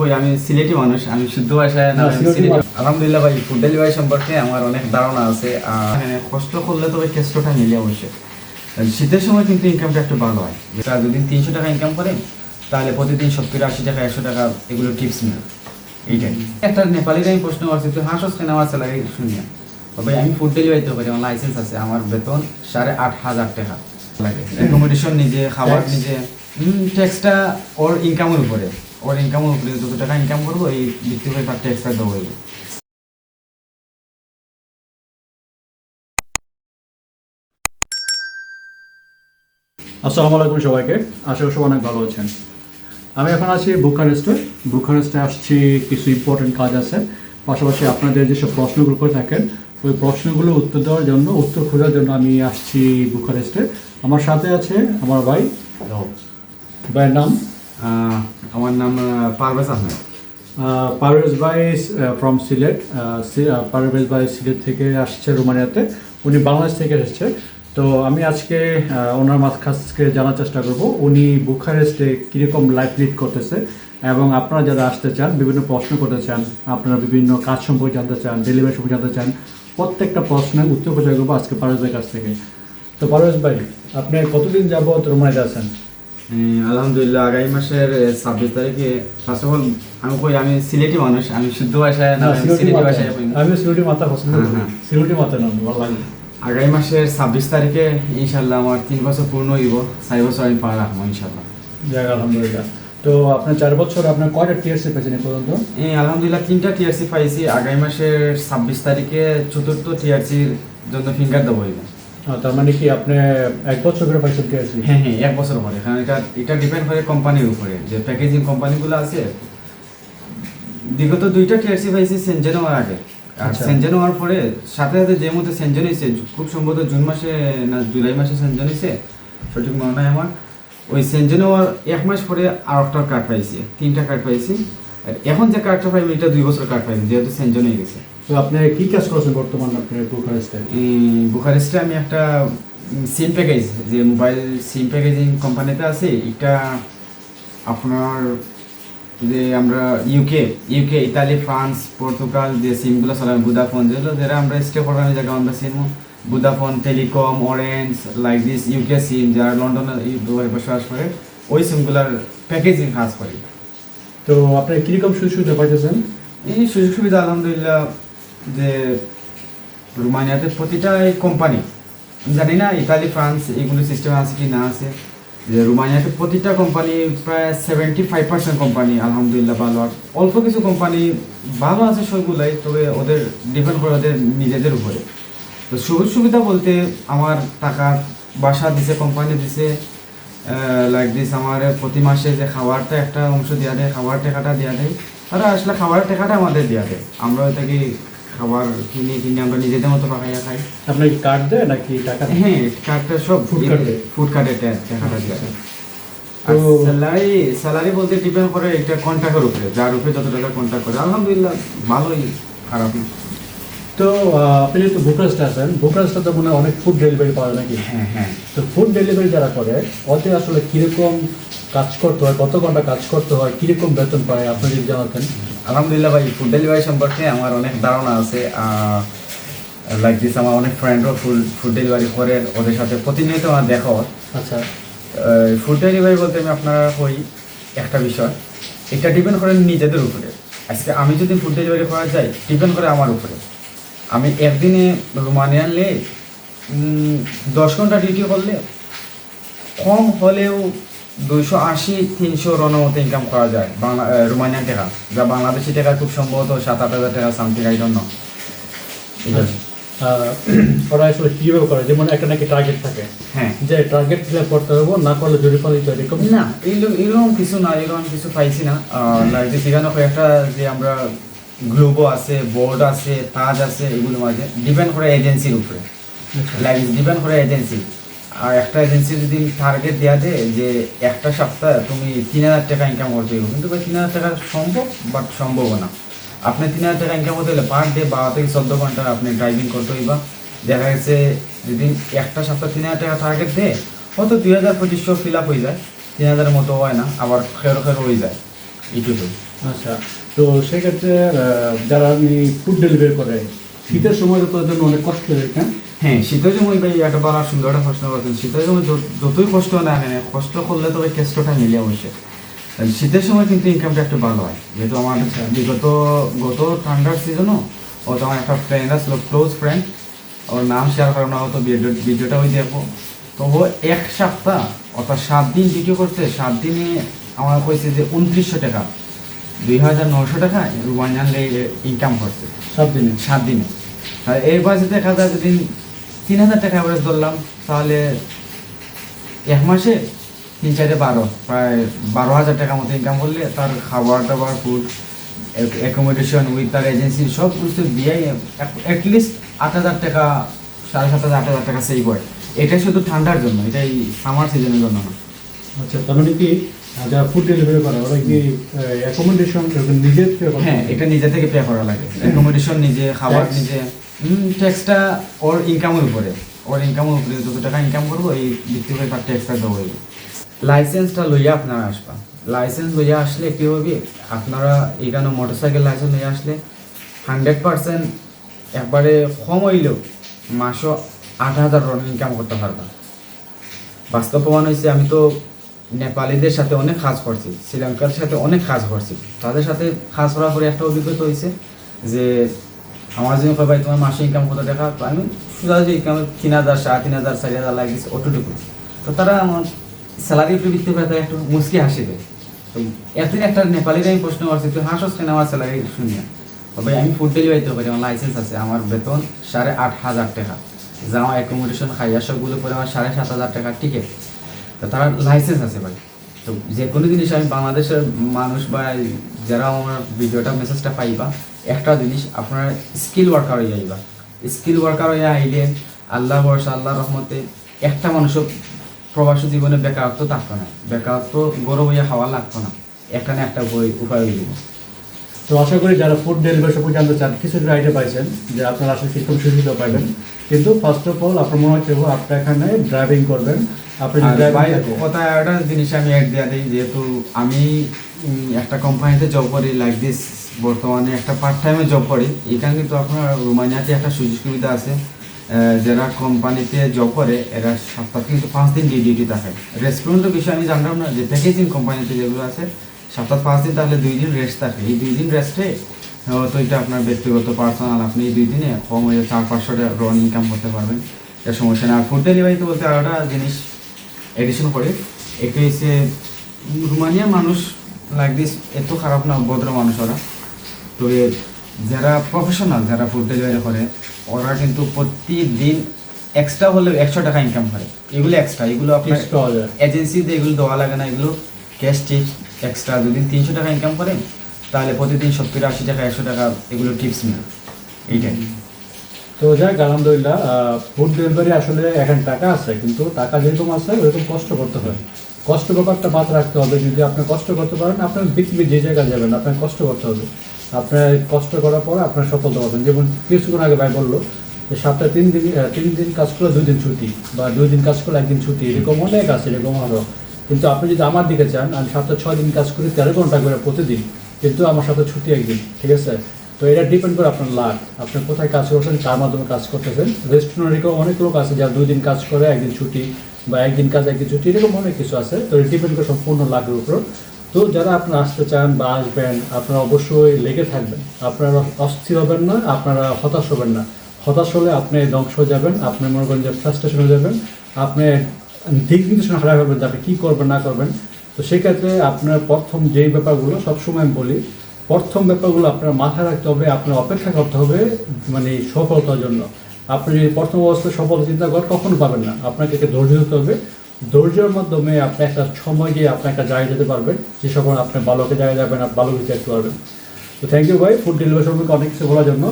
ওই আমি সিলেটি মানুষ আমি শুদ্ধ ভাষায় না না, আলহামদুলিল্লাহ ভাই ফুড ডেলিভারি সম্পর্কে আমার অনেক ধারণা আছে এখানে কষ্ট করলে তবে কেষ্টটা মিলে অবশ্যই। শীতের সময় কিন্তু ইনকামটা একটু ভালো হয়। যেটা যদি তিনশো টাকা ইনকাম করেন তাহলে প্রতিদিন সত্তর আশি টাকা একশো টাকা এগুলো টিপস মিলে এইটাই। একটা নেপালির আমি প্রশ্ন করছি তুই হাঁস কেন আমার স্যালারি শুনিয়া? ভাই আমি ফুড ডেলিভারিতে পারি আমার লাইসেন্স আছে আমার বেতন সাড়ে আট হাজার টাকা লাগে। অ্যাকোমোডেশন নিজে খাবার? নিজে ট্যাক্সটা ওর ইনকামের উপরে। ওর ইনকামের উপরে যত টাকা ইনকাম করব এই ভিত্তি করে তার ট্যাক্সটা দেবো হইবে আসসালামু আলাইকুম সবাইকে। আশা করি অনেক ভালো আছেন। আমি এখন আছি বুখারেস্টে বুখারেস্টে আসছি কিছু ইম্পর্টেন্ট কাজ আছে। পাশাপাশি আপনাদের যেসব প্রশ্নগুলো করে থাকেন ওই প্রশ্নগুলো উত্তর দেওয়ার জন্য উত্তর খোঁজার জন্য আমি আসছি বুখারেস্টে আমার সাথে আছে আমার ভাই ভাইয়ের নাম? আহ, আমার নাম পারভেজ আহমেদ। পারভেজ ভাই ফ্রম সিলেট। পারভেজ ভাই সিলেট থেকে আসছে রোমানিয়াতে। উনি বাংলাদেশ থেকে এসেছে। তো আমি আজকে ওনার মাছ জানার চেষ্টা করব, উনি বুখারেস্টে কীরকম লাইফ লিড করতেছে এবং আপনারা যারা আসতে চান, বিভিন্ন প্রশ্ন করতে চান, আপনারা বিভিন্ন কাজ সম্পর্কে জানতে চান ডেলিভারি সম্পর্কে জানতে চান, প্রত্যেকটা প্রশ্নের উত্তর খোঁজা করব আজকে পারভেজ ভাইয়ের কাছ থেকে। তো পারভেজ ভাই, আপনি কতদিন যাবত রোমানিয়াতে আছেন? আলহামদুলিল্লাহ আগামী মাসের ছাব্বিশ তারিখে ফার্স্ট অফ অল আমি কই আমি সিলেটি মানুষ আমি শুদ্ধ ভাষায় না সিলেটি ভাষায় আমি সিলেটি মাথা পছন্দ হ্যাঁ, করি। হ্যাঁ। সিলেটি মাথা নাম ভালো লাগে। আগামী মাসের ছাব্বিশ তারিখে ইনশাল্লাহ আমার তিন বছর পূর্ণ হইব চার বছর আমি পার রাখব ইনশাল্লাহ যাক আলহামদুলিল্লাহ। তো আপনার চার বছর আপনার কয়টা টিএসসি পেয়েছেন পর্যন্ত? এই আলহামদুলিল্লাহ তিনটা টিআরসি পাইছি আগামী মাসের ছাব্বিশ তারিখে চতুর্থ টিআরসির জন্য ফিঙ্গার দেবো হইবে আহ, তার মানে কি আপনি এক বছর করে পাইছেন টিএসসি হ্যাঁ হ্যাঁ এক বছর পরে। কারণ এটা এটা ডিপেন্ড করে কোম্পানির উপরে। যে প্যাকেজিং কোম্পানিগুলো আছে বিগত দুইটা টিআরসি পাইছি সেনজেন হওয়ার আগে। আর আচ্ছা। সেনজেন হওয়ার পরে সাথে সাথে যে মধ্যে সেনজেন হয়েছে খুব সম্ভবত জুন মাসে না জুলাই মাসে সেনজেন হয়েছে সঠিক মনে নাই আমার। ওই সেনজেন হওয়ার এক মাস পরে আর একটা কার্ড পাইছি তিনটা কার্ড পাইছি। আর এখন যে কার্ডটা পাইবো এটা দুই বছর কার্ড পাইছি যেহেতু সেনজেন হয়ে গেছে। তো আপনি কি কাজ করেছেন বর্তমান আপনি বুখারেস্টে? বুখারেস্টে আমি একটা সিম প্যাকেজ যে মোবাইল সিম প্যাকেজিং কোম্পানিতে আছে এটা আপনার যে আমরা UK UK Italy France Portugal যে সিমগুলো চালাম বুদাফোন যেগুলো যারা আমরা স্টে করার জায়গা আমরা SIM Vodafone telecom Orange like this UK SIM যারা লন্ডনে বসবাস করে ওই সিমগুলোর প্যাকেজিং কাজ করি। তো আপনি কীরকম সুযোগ সুবিধা পাইতেছেন? এই সুযোগ সুবিধা আলহামদুলিল্লাহ যে রোমানিয়াতে প্রতিটা কোম্পানি জানি না ইতালি ফ্রান্স এগুলো সিস্টেম আছে কি না আছে, যে রোমানিয়াতে প্রতিটা কোম্পানি প্রায় সেভেন্টি ফাইভ পার্সেন্ট কোম্পানি আলহামদুলিল্লাহ ভালো। আর অল্প কিছু কোম্পানি ভালো আছে সবগুলাই, তবে ওদের ডিপেন্ড করে ওদের নিজেদের উপরে। তো সুযোগ সুবিধা বলতে আমার টাকা বাসা দিছে কোম্পানি দিছে লাইক দিস আমার প্রতি মাসে যে খাবারটা একটা অংশ দেওয়া দেয় খাবার টাকাটা দেওয়া দেয়, তারা আসলে খাবারের টাকাটা আমাদের দেওয়া দেয়। আমরা ওইটাকে খাবার কিনে কিনে আমরা নিজেদের মতো পাকাইয়া খাই। আপনার কি কার্ড দেয় নাকি টাকা হ্যাঁ কার্ডটা সব? ফুড দেওয়া দেয়। আর তো- স্যালারি স্যালারি বলতে ডিপেন্ড করে এটা কন্ট্রাক্টের উপরে যার উপরে যত টাকা কন্ট্রাক্ট করে। আলহামদুলিল্লাহ ভালোই খারাপ। তো আপনি যেহেতু বুকারেস্টে আছেন বুকারেস্টে তো মনে হয় অনেক ফুড ডেলিভারি পাওয়া যায় নাকি? হ্যাঁ হ্যাঁ। তো ফুড ডেলিভারি যারা করে ওতে আসলে কীরকম কাজ করতে হয় কত ঘণ্টা কাজ করতে হয় কীরকম বেতন পায় আপনি যদি জানাতেন। আলহামদুলিল্লাহ ভাই ফুড ডেলিভারি সম্পর্কে আমার অনেক ধারণা আছে লাইক দিস আমার অনেক ফ্রেন্ডও ফুড ফুড ডেলিভারি করে ওদের সাথে প্রতিনিয়ত আমার দেখা হয়। আচ্ছা। ফুড ডেলিভারি বলতে আমি আপনারা হই একটা বিষয় এটা ডিপেন্ড করে নিজেদের উপরে। আজকে আমি যদি ফুড ডেলিভারি করা যাই ডিপেন্ড করে আমার উপরে। আমি একদিনে রোমানিয়ান লে উম, দশ ঘণ্টা ডিউটি করলে কম হলেও দুইশো আশি তিনশো রনের মতো ইনকাম করা যায় বাংলা রোমানিয়ান টাকা যা বাংলাদেশি টাকা খুব সম্ভবত সাত আট হাজার টাকা সামথিং আই জন্য। আহ, ওরা আসলে কীভাবে করে? যেমন একটা নাকি টার্গেট থাকে। হ্যাঁ। যে টার্গেট ফিল করতে হবে না করলে জরিমানা দিতে হবে এরকম না এরকম কিছু না এরকম কিছু পাইছি না। লাইক যে সেখানে কয়েকটা যে আমরা গ্লোবো আছে বোর্ড আছে তাজ আছে এগুলো মাঝে। ডিপেন্ড করে এজেন্সির উপরে। আচ্ছা। লাইক ডিপেন্ড করে এজেন্সি আর একটা এজেন্সি যদি টার্গেট দেওয়া দেয় যে একটা সপ্তাহে তুমি তিন হাজার টাকা ইনকাম করতে কিন্তু তিন হাজার টাকা সম্ভব? বাট সম্ভব না। আপনি তিন হাজার টাকা ইনকাম করতে হলে পার ডে বারো থেকে চোদ্দ ঘণ্টা আপনি ড্রাইভিং করতে হইবা। দেখা গেছে যদি একটা সপ্তাহ তিন হাজার টাকা টার্গেট দেয়, হয়তো দুই হাজার পঁচিশশো ফিল আপ হয়ে যায়। তিন হাজারের মতো হয় না, আবার খেরো খেরো হয়ে যায়। এইটুকু আচ্ছা তো সেক্ষেত্রে যারা আপনি ফুড ডেলিভারি করে, শীতের সময় তো তাদের জন্য অনেক কষ্ট হয়ে যায় হ্যাঁ শীতের সময় ভাই একটা বড় সুন্দর একটা প্রশ্ন করছেন। শীতের সময় যতই কষ্ট না কেন কষ্ট করলে তবে কেষ্টটা মিলে অবশ্যই। শীতের সময় কিন্তু ইনকামটা একটু ভালো হয়। যেহেতু আমার বিগত গত ঠান্ডার সিজনও ও তো আমার একটা ফ্রেন্ড আসলো ক্লোজ ফ্রেন্ড ওর নাম শেয়ার করে না ভিডিও ভিডিওটা ওই দেখব তো ও এক সপ্তাহ অর্থাৎ সাত দিন ভিডিও করছে সাত দিনে আমার কইছে যে উনত্রিশশো টাকা দুই হাজার নশো টাকা রুমানিয়ান ইনকাম করছে। সাত দিনে? সাত দিনে। আর এর পাশে দেখা যায় যদি তিন হাজার টাকা অ্যাভারেজ ধরলাম, তাহলে এক মাসে তিন, চারে বারো, প্রায় বারো হাজার টাকা মতো ইনকাম করলে তার খাবার দাবার ফুড অ্যাকোমোডেশন উইথ তার এজেন্সি সব কিছু দিয়ে অ্যাটলিস্ট আট হাজার টাকা, সাড়ে সাত হাজার, আট হাজার টাকা সেভ হয়। এটাই শুধু ঠান্ডার জন্য, এটাই সামার সিজনের জন্য না। আচ্ছা তার মানে কি যারা ফুড ডেলিভারি করে ওরা কি অ্যাকোমোডেশন নিজের হ্যাঁ এটা নিজে থেকে পে করা লাগে। অ্যাকোমোডেশন নিজে খাবার নিজে। ট্যাক্সটা ওর ইনকামের উপরে। ওর ইনকামের উপরে। যত টাকা ইনকাম করব এই ভিত্তি করে তার ট্যাক্সটা দেওয়া হইবে লাইসেন্সটা লইয়া আপনারা আসবা। লাইসেন্স লইয়া আসলে কি হবে? আপনারা এখানে মোটরসাইকেল লাইসেন্স লইয়া আসলে হান্ড্রেড পার্সেন্ট একবারে কম হইলেও মাসও আট হাজার ইনকাম করতে পারবা। বাস্তব প্রমাণ হয়েছে আমি তো নেপালিদের সাথে অনেক কাজ করছি, শ্রীলঙ্কার সাথে অনেক কাজ করছি। তাদের সাথে কাজ করার পরে একটা অভিজ্ঞতা হয়েছে যে আমার জন্য ভাই, তোমার মাসে ইনকাম কত টাকা? আমি সুদা যে ইনকাম তিন হাজার সাড়ে তিন হাজার, চারি হাজার লাগিয়েছে অতটুকু। তো তারা আমার স্যালারি একটু করে তারা একটু মুসকি হাসি দেয়। তো এতদিন একটা নেপালির আমি প্রশ্ন করছি, তুই হাসস কেন আমার স্যালারি শুনিয়া? তো ভাই, আমি ফুড ডেলিভারি ডেলিভারিতে পারি, আমার লাইসেন্স আছে, আমার বেতন সাড়ে আট হাজার টাকা। যা আমার অ্যাকোমোডেশন খাইয়া সবগুলো করে আমার সাড়ে সাত হাজার টাকার টিকিট তার লাইসেন্স আছে ভাই। তো যে কোনো জিনিস আমি বাংলাদেশের মানুষ বা যারা আমার ভিডিওটা মেসেজটা পাইবা, একটা জিনিস আপনার স্কিল ওয়ার্কার হয়ে যাইবা। স্কিল ওয়ার্কার হয়ে আইলে আল্লাহ বর্ষা আল্লাহ রহমতে একটা মানুষও প্রবাসী জীবনে বেকারত্ব থাকতো না। বেকারত্ব গরম হইয়া খাওয়া লাগতো না। একটা না একটা উপায় হয়ে যাবে তো আশা করি যারা ফুড ডেলিভারি সম্পর্কে জানতে চান কিছু আইডিয়া পাইছেন যে আপনারা আসলে কীরকম সুবিধা পাইবেন কিন্তু ফার্স্ট অফ অল আপনার মনে হচ্ছে আপনি এখানে ড্রাইভিং করবেন। আপনি কথা একটা জিনিস আমি অ্যাড দেওয়া দিই যেহেতু আমি একটা কোম্পানিতে জব করি লাইক দিস বর্তমানে একটা পার্ট টাইমে জব করি। এখানে কিন্তু আপনার রোমানিয়াতে একটা সুযোগ সুবিধা আছে। যারা কোম্পানিতে জব করে এরা সপ্তাহে কিন্তু পাঁচ দিন ডিউটি থাকে। রেস্টুরেন্টের বিষয়ে আমি জানতাম না যে প্যাকেজিং কোম্পানিতে যেগুলো আছে সপ্তাহে পাঁচ দিন তাহলে দুই দিন রেস্ট থাকে। এই দুই দিন রেস্টে তো এটা আপনার ব্যক্তিগত পার্সোনাল আপনি এই দুই দিনে কম হয়ে চার পাঁচশো টাকা রন ইনকাম করতে পারবেন। এটা সমস্যা নেই। আর ফুড ডেলিভারিতে বলতে আরও একটা জিনিস এডিশন করে একটু হচ্ছে রুমানিয়া মানুষ লাইক দিস এত খারাপ না ভদ্র মানুষ ওরা। তো যারা প্রফেশনাল যারা ফুড ডেলিভারি করে ওরা কিন্তু প্রতিদিন এক্সট্রা হলেও একশো টাকা ইনকাম করে। এগুলো এক্সট্রা এগুলো আপনার। এজেন্সিতে এগুলো দেওয়া লাগে না এগুলো ক্যাশ টিপস এক্সট্রা যদি তিনশো টাকা ইনকাম করেন তাহলে প্রতিদিন সত্তর, আশি টাকা, একশো টাকা এগুলো টিপস নেই এইটাই। তো যাক আলহামদুলিল্লাহ ফুড ডেলিভারি আসলে এখন টাকা আছে, কিন্তু টাকা যেরকম আছে, ওরকম কষ্ট করতে হয়। কষ্ট ব্যাপারটা মাথায় রাখতে হবে, যদি আপনি কষ্ট করতে পারেন, আপনার পৃথিবীর যে জায়গায় যাবেন আপনার কষ্ট করতে হবে। আপনার কষ্ট করার পর আপনার সফলতা পাবেন। যেমন কিছুক্ষণ আগে ভাই বলল যে সপ্তাহে তিন দিন তিন দিন কাজ করলে দুই দিন ছুটি, বা দুই দিন কাজ করলে একদিন ছুটি, এরকম অনেক আছে, এরকম আরও কিন্তু আপনি যদি আমার দিকে চান, আমি সপ্তাহে ছয় দিন কাজ করি, তেরো ঘণ্টা করে প্রতিদিন, কিন্তু আমার সাথে ছুটি একদিন, ঠিক আছে? তো এটা ডিপেন্ড করে আপনার লাভ আপনি কোথায় কাজ করছেন, কার মাধ্যমে কাজ করতেছেন। রেস্টুরেন্টে অনেক লোক আছে যারা দুই দিন কাজ করে, একদিন ছুটি বা একদিন কাজ, একদিন ছুটি, এরকম অনেক কিছু আছে। তো ডিপেন্ড করে সম্পূর্ণ লাভের উপর তো যারা আপনারা আসতে চান বা আসবেন, আপনারা অবশ্যই লেগে থাকবেন। আপনারা অস্থির হবেন না, আপনারা হতাশ হবেন না। হতাশ হলে আপনি ধ্বংস হয়ে যাবেন, আপনি মনে করেন যে ফ্রাস্ট্রেশন হয়ে যাবেন, আপনি দিক নির্দেশনা হবেন যে আপনি কী করবেন, না করবেন। তো সেক্ষেত্রে আপনার প্রথম যেই ব্যাপারগুলো, সবসময় আমি বলি, প্রথম ব্যাপারগুলো আপনার মাথায় রাখতে হবে, আপনার অপেক্ষা করতে হবে মানে সফলতার জন্য। আপনি যদি প্রথম অবস্থায় সফল চিন্তা করেন, কখনো পাবেন না। আপনাকে ধৈর্য দিতে হবে। ধৈর্যের মাধ্যমে আপনি একটা সময় গিয়ে আপনি একটা জায়গায় যেতে পারবেন, যে সকল আপনি ভালোকে জায়গায় যাবেন আর ভালো কিছু দেখতে পারবেন। তো থ্যাংক ইউ ভাই ফুড ডেলিভারি সম্পর্কে অনেক কিছু বলার জন্য।